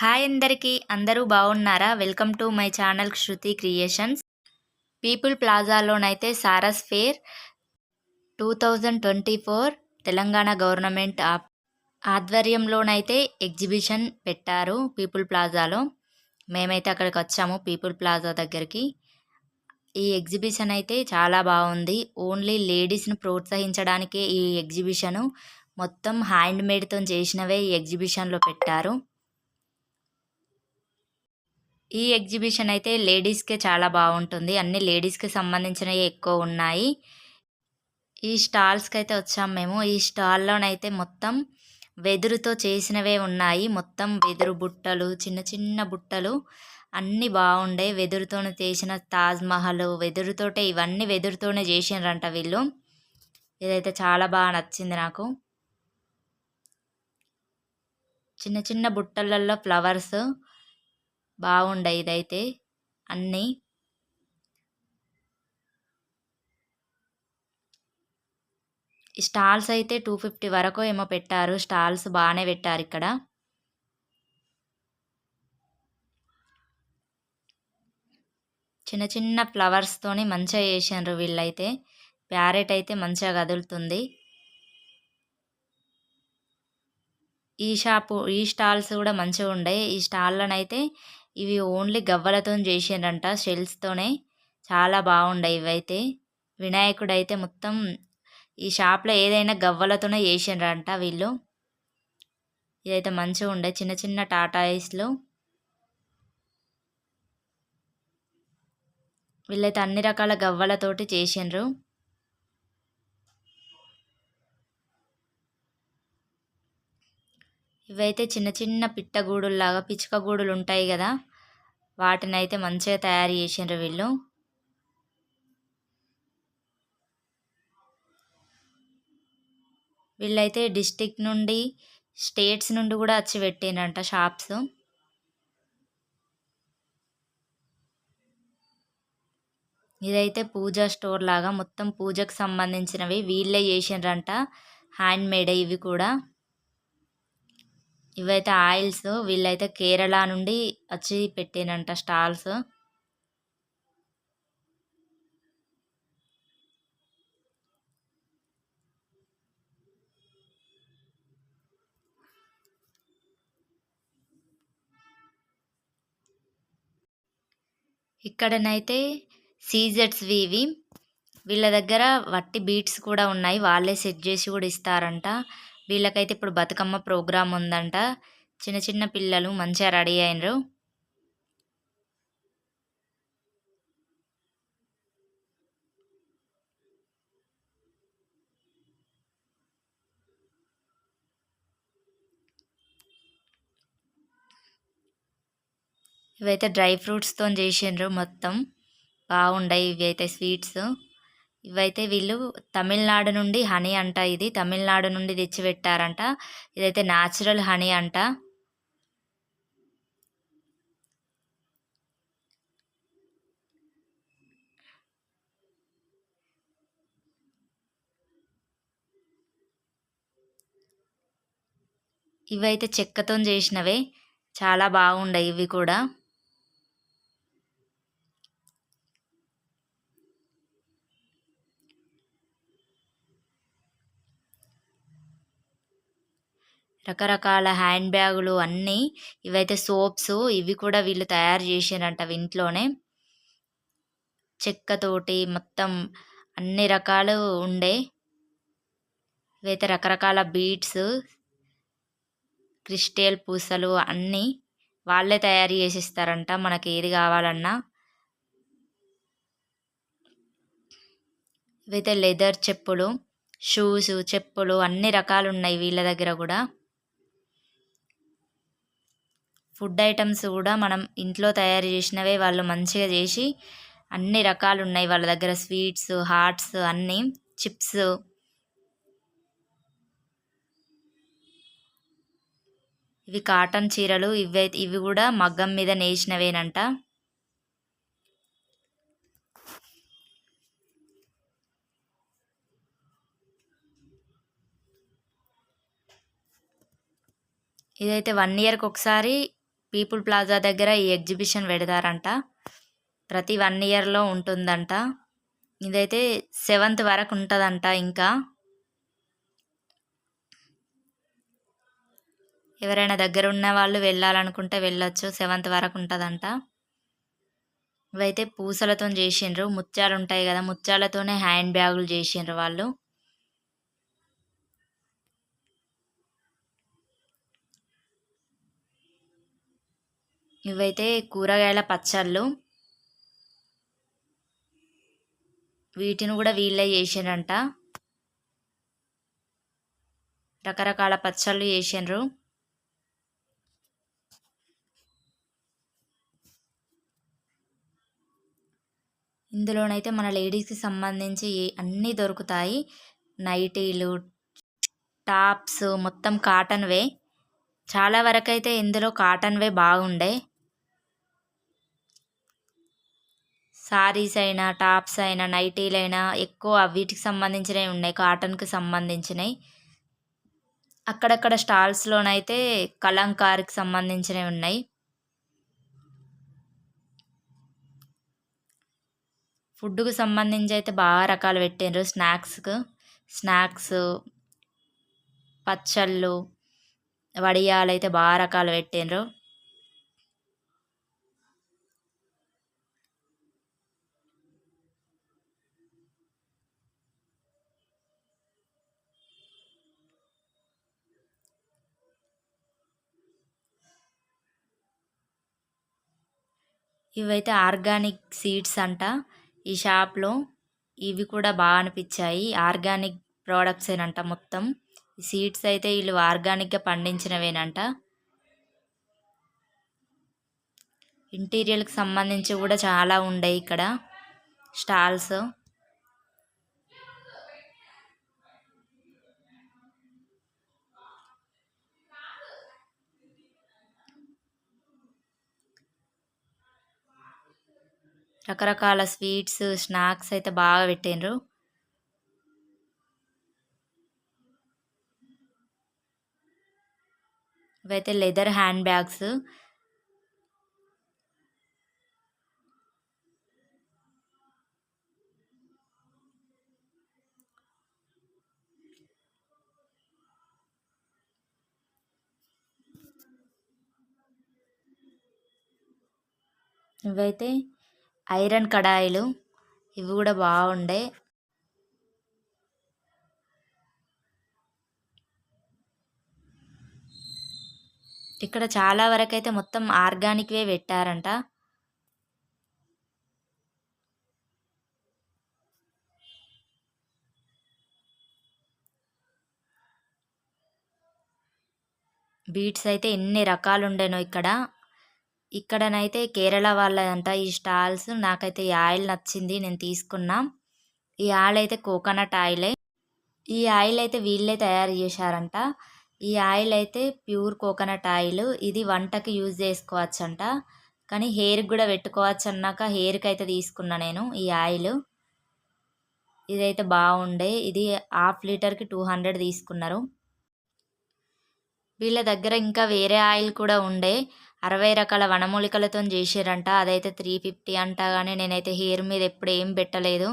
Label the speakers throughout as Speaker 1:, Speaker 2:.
Speaker 1: Hi అందరికీ. అందరూ బాగున్నారా? Welcome to my channel Shruti creations. People ప్లాజాలోనైతే Saras fair two thousand twenty four Telangana government ఆధ్వర్యంలోనైతే exhibition పెట్టారు people ప్లాజాలో. మేమైతే అక్కడికి వచ్చాము పీపుల్ ప్లాజా దగ్గరికి. ఈ ఎగ్జిబిషన్ అయితే చాలా బాగుంది. ఓన్లీ లేడీస్ని ప్రోత్సహించడానికే ఈ ఎగ్జిబిషను. మొత్తం హ్యాండ్ మేడ్తో చేసినవే ఈ ఎగ్జిబిషన్లో పెట్టారు. ఈ ఎగ్జిబిషన్ అయితే లేడీస్కే చాలా బాగుంటుంది. అన్ని లేడీస్కి సంబంధించినవి ఎక్కువ ఉన్నాయి. ఈ స్టాల్స్కి అయితే వచ్చాము మేము. ఈ స్టాల్లోనైతే మొత్తం వెదురుతో చేసినవే ఉన్నాయి. మొత్తం వెదురు బుట్టలు చిన్న చిన్న బుట్టలు అన్నీ బాగుండే. వెదురుతోనే చేసిన తాజ్మహల్ వెదురుతోటే ఇవన్నీ వెదురుతోనే చేసినారంట వీళ్ళు. ఇదైతే చాలా బాగా నచ్చింది నాకు. చిన్న చిన్న బుట్టలలో ఫ్లవర్స్ బాగుండే ఇదైతే. అన్నీ. స్టాల్స్ అయితే టూ ఫిఫ్టీ వరకు ఏమో పెట్టారు. స్టాల్స్ బాగానే పెట్టారు ఇక్కడ. చిన్న చిన్న ఫ్లవర్స్తోని మంచిగా వేసారు వీళ్ళైతే. ప్యారెట్ అయితే మంచిగా కదులుతుంది. ఈ షాపు ఈ స్టాల్స్ కూడా మంచిగా ఉండే. ఈ స్టాల్లోనైతే ఇవి ఓన్లీ గవ్వలతో చేసిండ్రంట షెల్స్తోనే. చాలా బాగుండే ఇవైతే. వినాయకుడు అయితే మొత్తం ఈ షాప్లో ఏదైనా గవ్వలతోనే చేసిండ్రంట వీళ్ళు. ఇదైతే మంచిగా ఉండే చిన్న చిన్న టాటాయిస్లు. వీళ్ళైతే అన్ని రకాల గవ్వలతోటి చేసిండ్రు. ఇవైతే చిన్న చిన్న పిట్టగూడుల్లాగా పిచ్చుక గూడులు ఉంటాయి కదా వాటిని అయితే మంచిగా తయారు చేసిండ్రు వీళ్ళు. వీళ్ళైతే డిస్టిక్ నుండి స్టేట్స్ నుండి కూడా వచ్చి పెట్టిండ్రంట షాప్స్. ఇదైతే పూజా స్టోర్ లాగా మొత్తం పూజకు సంబంధించినవి వీళ్ళే చేసిండ్రంట హ్యాండ్ మేడ్ ఇవి కూడా. ఇవైతే ఆయిల్స్ వీళ్ళైతే కేరళ నుండి వచ్చి పెట్టానంట స్టాల్స్. ఇక్కడనైతే సీజెట్స్ ఇవి. వీళ్ళ దగ్గర వట్టి బీట్స్ కూడా ఉన్నాయి. వాళ్ళే సెట్ చేసి కూడా ఇస్తారంట. వీళ్ళకైతే ఇప్పుడు బతుకమ్మ ప్రోగ్రాం ఉందంట. చిన్న చిన్న పిల్లలు మంచిగా రెడీ అయినరు. ఇవైతే డ్రై ఫ్రూట్స్తో చేసిండ్రు మొత్తం. బాగుండాయి ఇవి అయితే స్వీట్స్. ఇవైతే వీళ్ళు తమిళనాడు నుండి హనీ అంట ఇది. తమిళనాడు నుండి తెచ్చిపెట్టారంట. ఇదైతే న్యాచురల్ హనీ అంట. ఇవైతే చెక్కతో చేసినవే. చాలా బాగుండే ఇవి కూడా. రకరకాల హ్యాండ్ బ్యాగులు అన్నీ ఇవైతే సోప్స్ ఇవి కూడా వీళ్ళు తయారు చేసారంట ఇంట్లోనే. చెక్కతోటి మొత్తం అన్ని రకాలు ఉండే. ఇవైతే రకరకాల బీట్స్ క్రిస్టల్ పూసలు అన్నీ వాళ్ళే తయారు చేసిస్తారంట మనకి ఏది కావాలన్నా. ఇవైతే లెదర్ చెప్పులు షూస్ చెప్పులు అన్ని రకాలు ఉన్నాయి వీళ్ళ దగ్గర కూడా. ఫుడ్ ఐటమ్స్ కూడా మనం ఇంట్లో తయారు చేసినవే వాళ్ళు మంచిగా చేసి అన్ని రకాలు ఉన్నాయి వాళ్ళ దగ్గర. స్వీట్స్ హాట్స్ అన్నీ చిప్స్. ఇవి కాటన్ చీరలు ఇవి ఇవి కూడా మగ్గం మీద నేసినవేనంట. ఇదైతే వన్ ఇయర్కి ఒకసారి పీపుల్ ప్లాజా దగ్గర ఈ ఎగ్జిబిషన్ పెడతారంట. ప్రతి వన్ ఇయర్లో ఉంటుందంట. ఇదైతే సెవెంత్ వరకు ఉంటుందంట ఇంకా. ఎవరైనా దగ్గర ఉన్న వాళ్ళు వెళ్ళాలనుకుంటే వెళ్ళొచ్చు. సెవెంత్ వరకు ఉంటుందంట. ఇవైతే పూసలతో చేసిండ్రు. ముత్యాలు ఉంటాయి కదా ముత్యాలతోనే హ్యాండ్ బ్యాగులు చేసిండ్రు వాళ్ళు. ఇవైతే కూరగాయల పచ్చళ్ళు వీటిని కూడా వీళ్ళే చేసారంట రకరకాల పచ్చళ్ళు చేసిండ్రు ఇందులోనైతే మన లేడీస్కి సంబంధించి అన్నీ దొరుకుతాయి. నైటీలు టాప్స్ మొత్తం కాటన్వే. చాలా వరకు అయితే ఇందులో కాటన్వే బాగుండే. సారీస్ అయినా టాప్స్ అయినా నైటీలైనా ఎక్కువ వీటికి సంబంధించినవి ఉన్నాయి. కాటన్కి సంబంధించినవి. అక్కడక్కడ స్టాల్స్లోనైతే కలంకారికి సంబంధించినవి ఉన్నాయి. ఫుడ్కు సంబంధించి అయితే బాగా రకాలు పెట్టిండ్రు. స్నాక్స్కు స్నాక్స్ పచ్చళ్ళు వడియాలు అయితే బాగా రకాలు పెట్టిండ్రు. ఇవైతే ఆర్గానిక్ సీడ్స్ అంట. ఈ షాప్లో ఇవి కూడా బాగా అనిపించాయి. ఆర్గానిక్ ప్రోడక్ట్స్ ఏనంట మొత్తం. ఈ సీడ్స్ అయితే వీళ్ళు ఆర్గానిక్గా పండించినవేనంట. ఇంటీరియర్కి సంబంధించి కూడా చాలా ఉండే ఇక్కడ. స్టాల్స్. రకరకాల స్వీట్స్ స్నాక్స్ అయితే బాగా పెట్టిండ్రు. ఇవైతే లెదర్ హ్యాండ్ బ్యాగ్స్. ఇవైతే ఐరన్ కడాయిలు ఇవి కూడా బాగుండే. ఇక్కడ చాలా వరకు అయితే మొత్తం ఆర్గానిక్వే పెట్టారంట. బీట్స్ అయితే ఎన్ని రకాలు ఉండేనో ఇక్కడ. ఇక్కడనైతే కేరళ వాళ్ళదంట ఈ స్టాల్స్ నాకైతే ఈ ఆయిల్ నచ్చింది నేను తీసుకున్నా. ఈ ఆయిల్ అయితే కోకోనట్ ఆయిలే. ఈ ఆయిల్ అయితే వీళ్ళే తయారు చేశారంట. ఈ ఆయిల్ అయితే ప్యూర్ కోకోనట్ ఆయిల్. ఇది వంటకి యూజ్ చేసుకోవచ్చంట. కానీ హెయిర్కి కూడా పెట్టుకోవచ్చు అన్నాక హెయిర్కి అయితే తీసుకున్నా నేను ఈ ఆయిల్. ఇదైతే బాగుండే. ఇది హాఫ్ లీటర్కి టూ హండ్రెడ్ తీసుకున్నారు. వీళ్ళ దగ్గర ఇంకా వేరే ఆయిల్ కూడా ఉండే. అరవై రకాల వనమూలికలతో చేసారంట అదైతే త్రీ ఫిఫ్టీ అంట కానీ నేనైతే హెయిర్ మీద ఎప్పుడు ఏం పెట్టలేదు.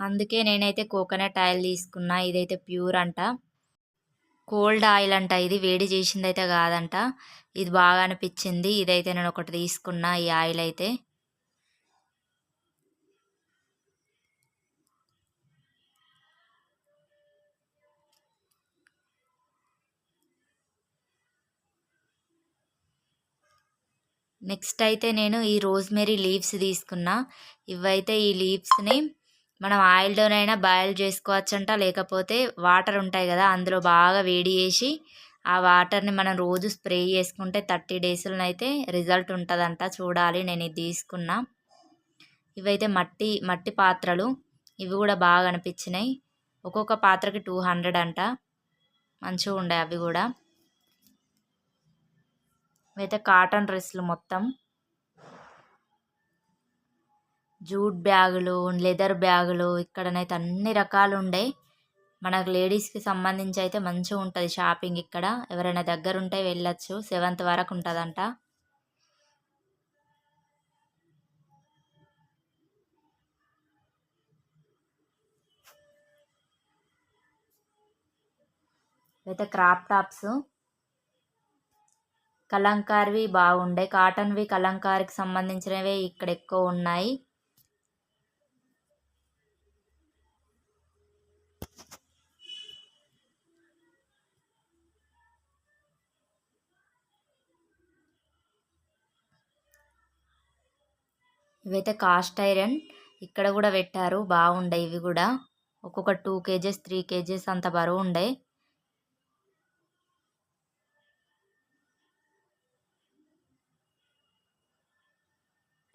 Speaker 1: అందుకే నేనైతే కోకోనట్ ఆయిల్ తీసుకున్నా. ఇదైతే ప్యూర్ అంట. కోల్డ్ ఆయిల్ అంట ఇది. వేడి చేసింది అయితే కాదంట. ఇది బాగా అనిపించింది. ఇదైతే నేను ఒకటి తీసుకున్నా ఈ ఆయిల్ అయితే. నెక్స్ట్ అయితే నేను ఈ రోజ్మెరీ లీవ్స్ తీసుకున్నా. ఇవైతే ఈ లీవ్స్ని మనం ఆయిల్లోనైనా బాయిల్ చేసుకోవచ్చంట లేకపోతే వాటర్ ఉంటాయి కదా అందులో బాగా వేడి చేసి ఆ వాటర్ని మనం రోజు స్ప్రే చేసుకుంటే థర్టీ డేస్లోనైతే రిజల్ట్ ఉంటుందంట. చూడాలి నేను ఇది తీసుకున్నా. ఇవైతే మట్టి మట్టి పాత్రలు ఇవి కూడా బాగా అనిపించినాయి. ఒక్కొక్క పాత్రకి టూ హండ్రెడ్ అంట. మంచిగా ఉండే అవి కూడా. అయితే కాటన్ డ్రెస్సులు మొత్తం. జూట్ బ్యాగులు లెదర్ బ్యాగులు ఇక్కడనైతే అన్ని రకాలు ఉండే మనకు లేడీస్కి సంబంధించి అయితే మంచిగా ఉంటుంది షాపింగ్ ఇక్కడ. ఎవరైనా దగ్గర ఉంటే వెళ్ళచ్చు. సెవెంత్ వరకు ఉంటుందంట. అయితే క్రాప్ టాప్స్. కలంకారివి బాగుండే కాటన్వి కలంకారికి సంబంధించినవే ఇక్కడ ఎక్కువ ఉన్నాయి. ఇవైతే కాస్ట్ ఐరన్ ఇక్కడ కూడా పెట్టారు బాగుండే ఇవి కూడా. ఒక్కొక్క టూ కేజెస్ త్రీ కేజెస్ అంత బరువు ఉండే.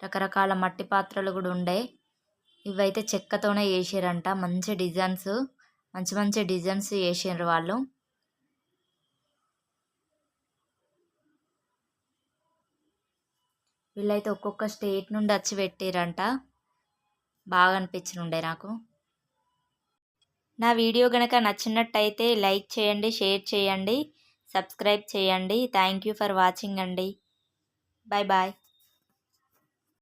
Speaker 1: రకరకాల మట్టి పాత్రలు కూడా ఉండే. ఇవైతే చెక్కతోనే చేసారంట మంచి డిజైన్స్ మంచి మంచి డిజైన్స్ చేసారు వాళ్ళు. వీళ్ళైతే ఒక్కొక్క స్టేట్ నుండి వచ్చి పెట్టారంట బాగా అనిపించనుండే నాకు. నా వీడియో కనుక నచ్చినట్టయితే లైక్ చేయండి షేర్ చేయండి సబ్స్క్రైబ్ చేయండి. థ్యాంక్ యూ ఫర్ వాచింగ్ అండి. Bye bye.